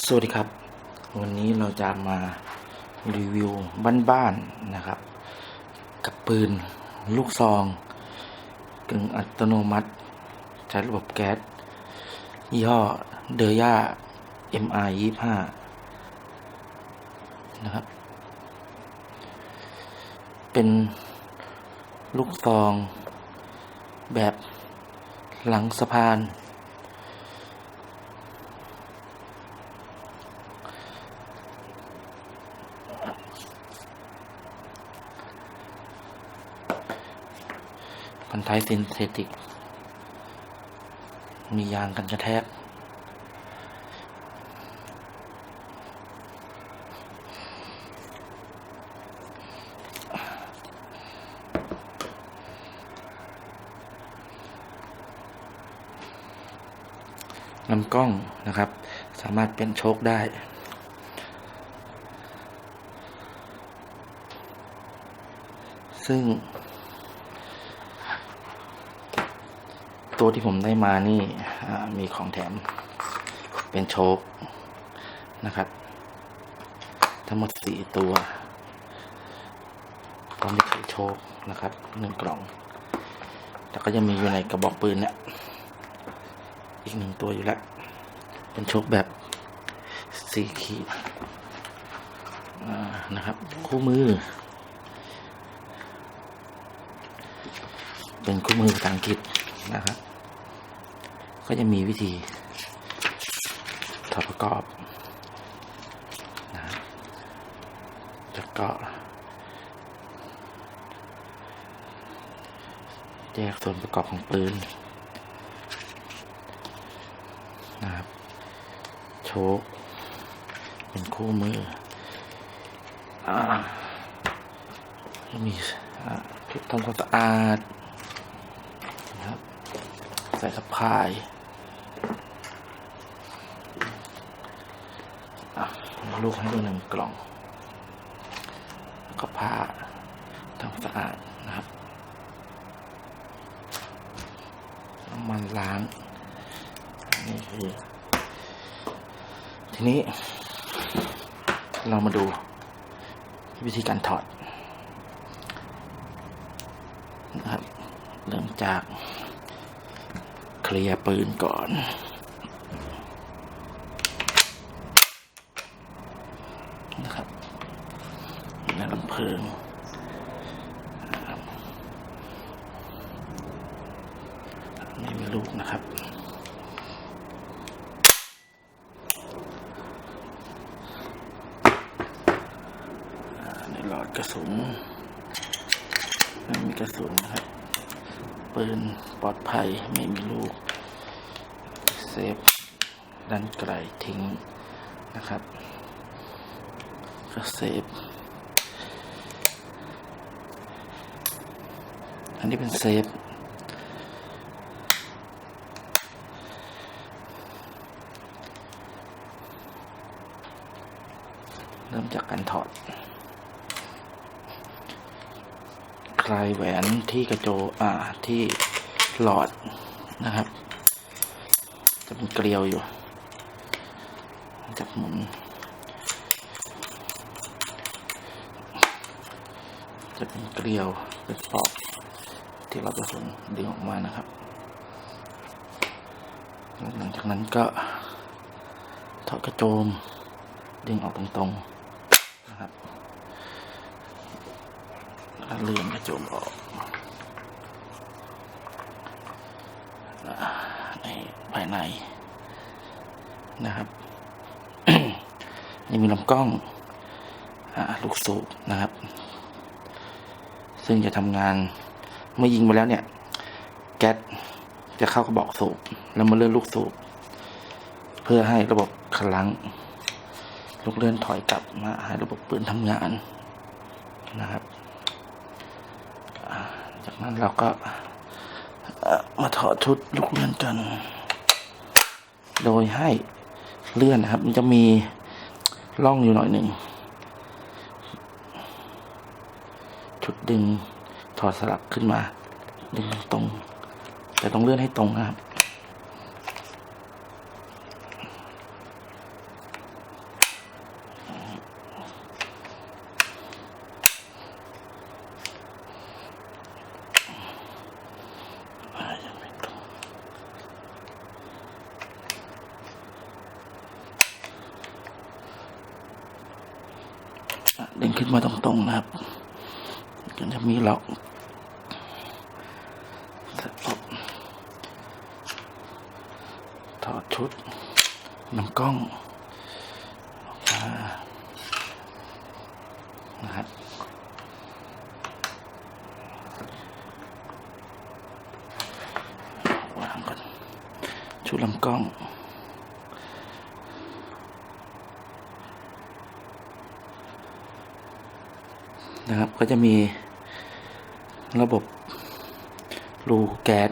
สวัสดีครับ วันนี้เราจะมารีวิวบ้านๆนะครับ กับปืนลูกซองกึ่งอัตโนมัติ ใช้ระบบแก๊สยี่ห้อเดย่า MR 25นะครับ เป็นลูกซองแบบหลังสะพาน พันท้ายซินเทติก มียางกันกระแทก ลำกล้องนะครับ สามารถเป็นโชคได้ซึ่ง ตัวที่ผมได้มานี่มีของแถมเป็นโชคนะครับ ทั้งหมดสี่ตัวก็มีไขโชคนะครับหนึ่งกล่อง แล้วก็ยังมีอยู่ในกระบอกปืนเนี่ยอีกหนึ่งตัวอยู่แล้ว เป็นโชคแบบสี่ขีดนะครับ คู่มือ เป็นคู่มือภาษาอังกฤษ นะครับ ก็จะมีวิธีถอดประกอบนะแล้วก็แยกส่วนประกอบของปืนนะครับ โชคเป็นคู่มืออ่ามีอ่าทำความสะอาด ใส่สะพายอ่ลูกให้ดูหนึ่งกล่องก็ผ้าทำสะอาดนะครับน้ำมันล้างนี่คือทีนี้ เรามาดูวิธีการถอดนะครับ เริ่มจาก ลียร์ปืนก่อน นะครับในลำเพลิงนะครับไม่มีลูกนะครับในหลอดกระสุนไม่มีกระสุนนะครับ ปืนปลอดภัยไม่มีลูก เซฟดันไกลทิ้งนะครับก็เซฟ อันนี้เป็นเซฟเริ่มจากการถอด คลายแหวนที่กระโจอ่าที่หลอดนะครับ จะเป็นเกลียวอยู่ จับหมุน จะเป็นเกลียวเป็นปอกที่เราจะส่งดึงออกมานะครับ หลังจากนั้นก็ถอดกระโจมดึงออกตรงๆนะครับ เลื่อนกระโจมออกในภายในนะครับนี่มีลำกล้องอลูกสูบนะครับ ซึ่งจะทำงานเมื่อยิงไปแล้วเนี่ย แก๊สจะเข้ากระบอกสูบแล้วมาเลื่อนลูกสูบ เพื่อให้ระบบคลังลูกเลื่อนถอยกลับมาให้ระบบปืนทำงานนะครับ จากนั้นเราก็มาถอดชุดลูกเลื่อนกัน โดยให้เลื่อนนะครับ มันจะมีร่องอยู่หน่อยหนึ่งชุดดึงถอดสลักขึ้นมา ดึงตรง แต่ต้องเลื่อนให้ตรงนะครับ ดึงขึ้น มาตรงๆนะครับก็จะมีล็อกเสร็จปุ๊บถอดชุดนำกล้องออกมานะครับ วางก่อนชุดลำกล้อง นะครับ ก็จะมีระบบรูแก๊ส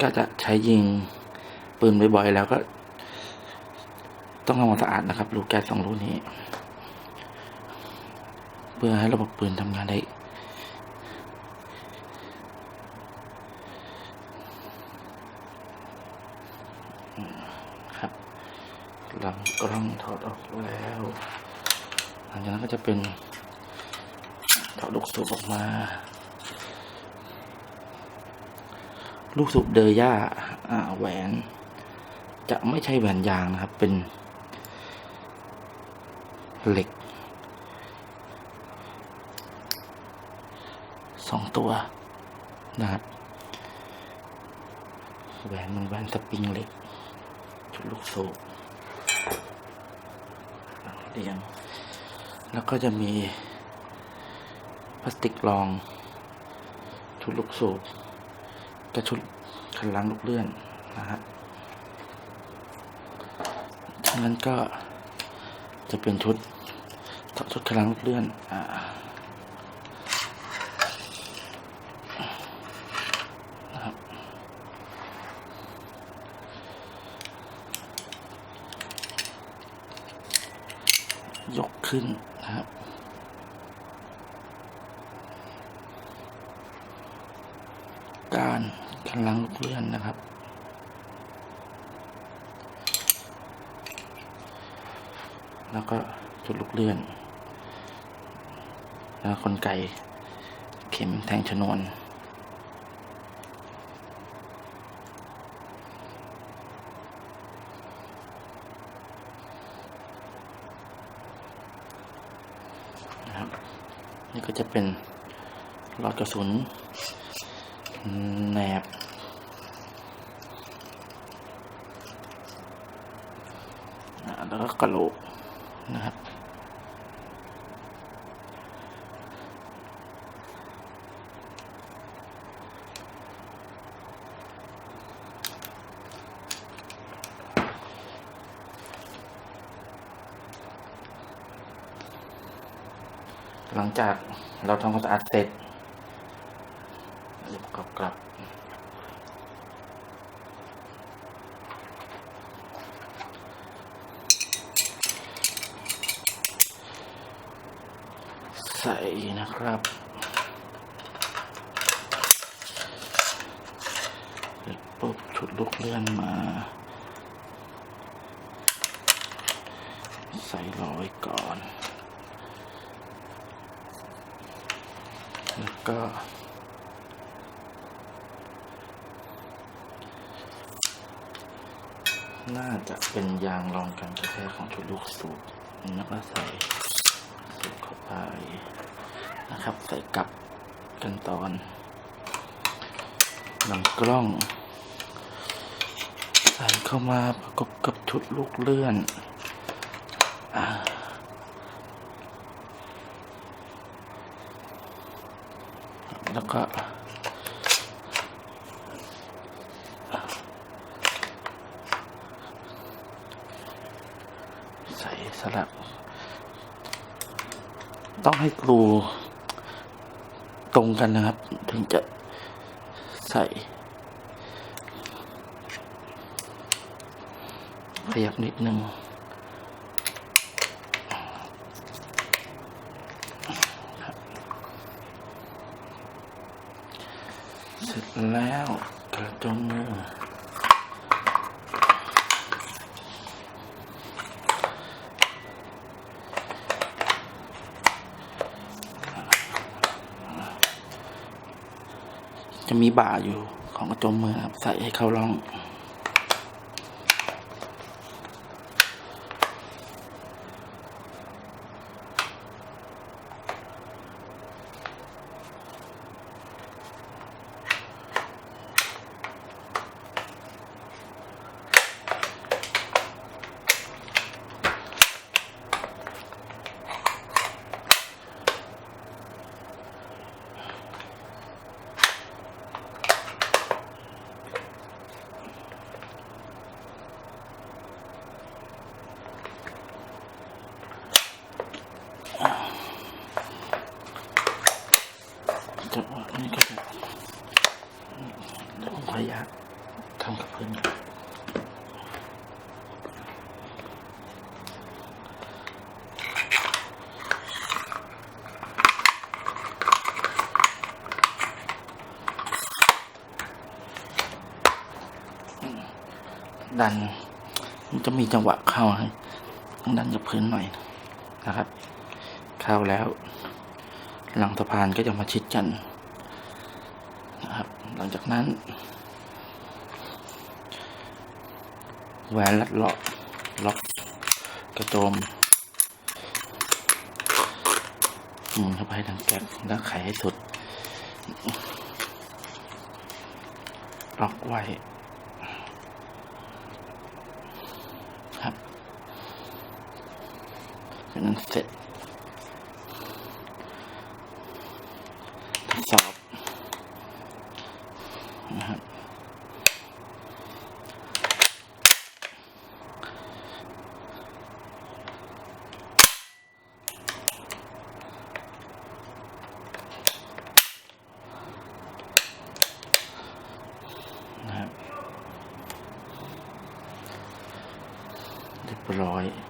ก็จะใช้ยิงปืนบ่อยๆแล้วก็ ต้องทำความสะอาดนะครับ รูแก๊สสองรูนี้ เพื่อให้ระบบปืนทำงานได้ครับลำกล้องถอดออกแล้ว หลังจากนั้นก็จะเป็น ถอดลูกสูบออกมา ลูกสูบเดอย่าอ่าแหวน จะไม่ใช่แหวนยางนะครับ เป็น เหล็กสองตัวนะครับแหวนมันแหวนสปริงเหล็กชุดลูกสูบเรียงแล้วก็จะมี พลาสติกรอง ชุดลูกสูบกับชุดคันล้างลูกเลื่อนนะฮะจานั้นก็จะเป็นชุดชุดคันล้างลูกเลื่อนอ่านะครับยกขึ้นนะครับ การกำลังลูกเลื่อนนะครับ แล้วก็จุดลูกเลื่อน แล้วคนไก่เข็มแทงชนวนนะครับนี่ก็จะเป็นหลอดกระสุน แหนบ แล้วก็กระโหลกนะครับ หลังจากเราทำความสะอาดเสร็จ กลับกลับใส่นะครับเสร็จปุ๊บชุดลูกเลื่อนมา ใส่รอไว้ก่อน แล้วก็ น่าจะเป็นยางรองการกระแทกของชุดลูกสูบแล้วก็ใส่สูบเข้าไปนะครับ ใส่กลับกันตอนลำกล้อง ใส่เข้ามาประกบกับชุดลูกเลื่อนอ่าแล้วก็ ใสลับต้องให้กรูตรงกันนะครับ ถึงจะใส่ขยับนิดนึงเสร็จแล้วกระจมมือ จะมีบ่าอยู่ของกระจมมือครับใส่ให้เข้าร่อง ข้างกับพื้นดันมันจะมีจังหวะเข้าต้องดันกับพื้นหน่อยนะครับ เข้าแล้ว หลังสะพานก็จะมาชิดกันนะครับ หลังจากนั้น แหวนลัดเลาะล็อกกระโจมหมุนเข้าไปทางแก๊สแล้วไขให้สุด ล็อกไว้ ครับเป็นเสร็จทดสอบนะครับ นะค